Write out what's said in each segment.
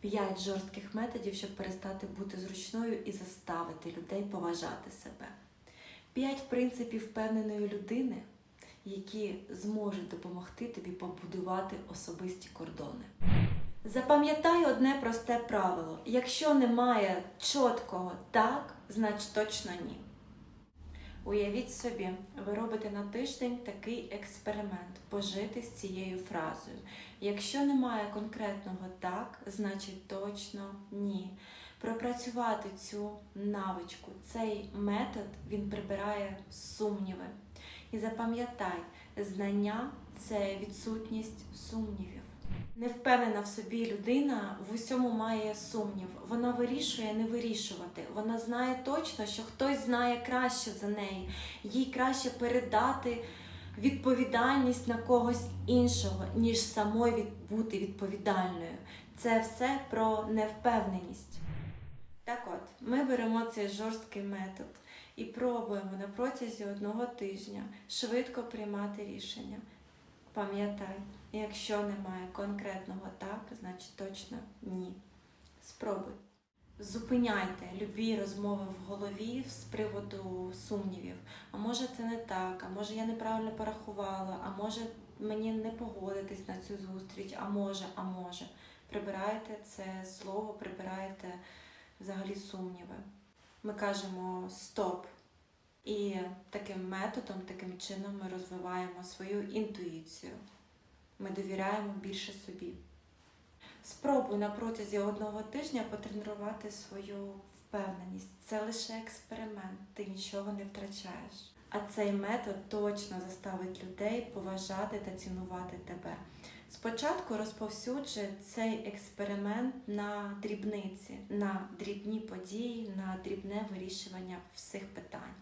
П'ять жорстких методів, щоб перестати бути зручною і заставити людей поважати себе. П'ять принципів впевненої людини, які зможуть допомогти тобі побудувати особисті кордони. Запам'ятай одне просте правило: якщо немає чіткого так, значить точно ні. Уявіть собі, ви робите на тиждень такий експеримент пожити з цією фразою. Якщо немає конкретного так, значить точно ні. Пропрацювати цю навичку, цей метод він прибирає сумніви. І запам'ятай, знання це відсутність сумнівів. Невпевнена в собі людина в усьому має сумнів. Вона вирішує не вирішувати. Вона знає точно, що хтось знає краще за неї. Їй краще передати відповідальність на когось іншого, ніж самою бути відповідальною. Це все про невпевненість. Так от, ми беремо цей жорсткий метод і пробуємо на протязі одного тижня швидко приймати рішення. Пам'ятай, якщо немає конкретного так, значить точно ні. Спробуй. Зупиняйте любі розмови в голові з приводу сумнівів. А може це не так, а може я неправильно порахувала, а може мені не погодитись на цю зустріч, а може, а може. Прибирайте це слово, прибирайте взагалі сумніви. Ми кажемо стоп. І таким методом, таким чином ми розвиваємо свою інтуїцію. Ми довіряємо більше собі. Спробуй на протязі одного тижня потренувати свою впевненість. Це лише експеримент, ти нічого не втрачаєш. А цей метод точно заставить людей поважати та цінувати тебе. Спочатку розповсюджуй цей експеримент на дрібниці, на дрібні події, на дрібне вирішування всіх питань.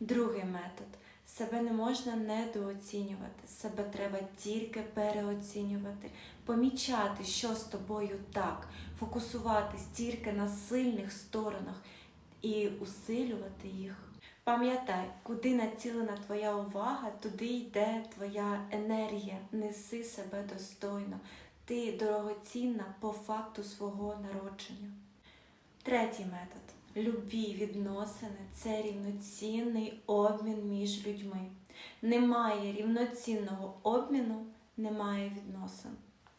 Другий метод. Себе не можна недооцінювати, себе треба тільки переоцінювати, помічати, що з тобою так, фокусуватись тільки на сильних сторонах і усилювати їх. Пам'ятай, куди націлена твоя увага, туди йде твоя енергія. Неси себе достойно. Ти дорогоцінна по факту свого народження. Третій метод. Любі відносини це рівноцінний обмін між людьми. Немає рівноцінного обміну, немає відносин.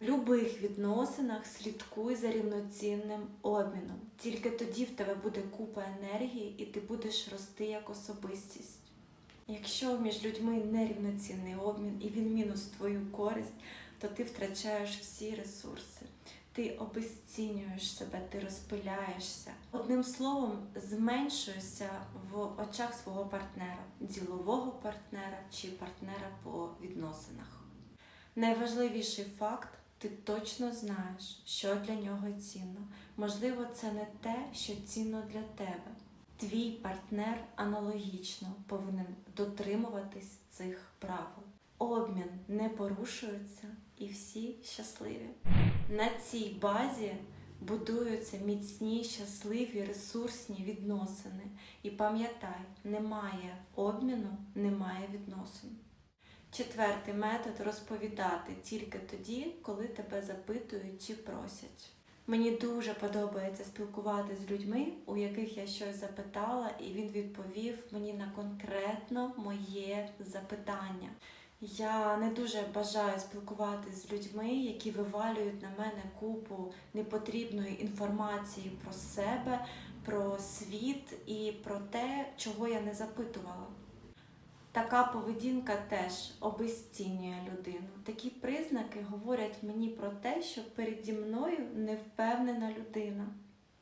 В любих відносинах слідкуй за рівноцінним обміном. Тільки тоді в тебе буде купа енергії і ти будеш рости як особистість. Якщо між людьми нерівноцінний обмін і він мінус твою користь, то ти втрачаєш всі ресурси ти обезцінюєш себе, ти розпиляєшся. Одним словом, зменшуєшся в очах свого партнера, ділового партнера чи партнера по відносинах. Найважливіший факт ти точно знаєш, що для нього цінно. Можливо, це не те, що цінно для тебе. Твій партнер аналогічно повинен дотримуватись цих правил. Обмін не порушується і всі щасливі. На цій базі будуються міцні, щасливі, ресурсні відносини. І пам'ятай, немає обміну, немає відносин. Четвертий метод розповідати тільки тоді, коли тебе запитують чи просять. Мені дуже подобається спілкуватися з людьми, у яких я щось запитала, і він відповів мені на конкретно моє запитання. Я не дуже бажаю спілкуватися з людьми, які вивалюють на мене купу непотрібної інформації про себе, про світ і про те, чого я не запитувала. Така поведінка теж обезцінює людину. Такі признаки говорять мені про те, що переді мною невпевнена людина.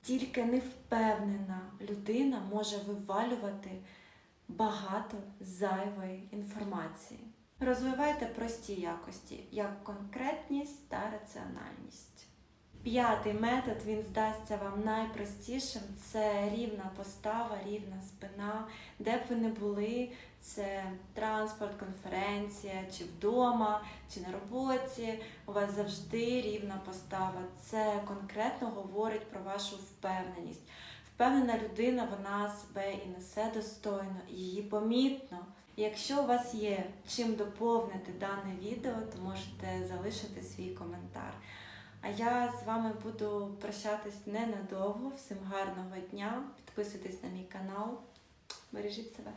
Тільки невпевнена людина може вивалювати багато зайвої інформації. Розвивайте прості якості, як конкретність та раціональність. П'ятий метод він здасться вам найпростішим це рівна постава, рівна спина, де б ви не були, це транспорт, конференція, чи вдома, чи на роботі. У вас завжди рівна постава. Це конкретно говорить про вашу впевненість. Впевнена людина, вона себе і несе достойно, її помітно. Якщо у вас є чим доповнити дане відео, то можете залишити свій коментар. А я з вами буду прощатись ненадовго. Всім гарного дня. Підписуйтесь на мій канал. Бережіть себе.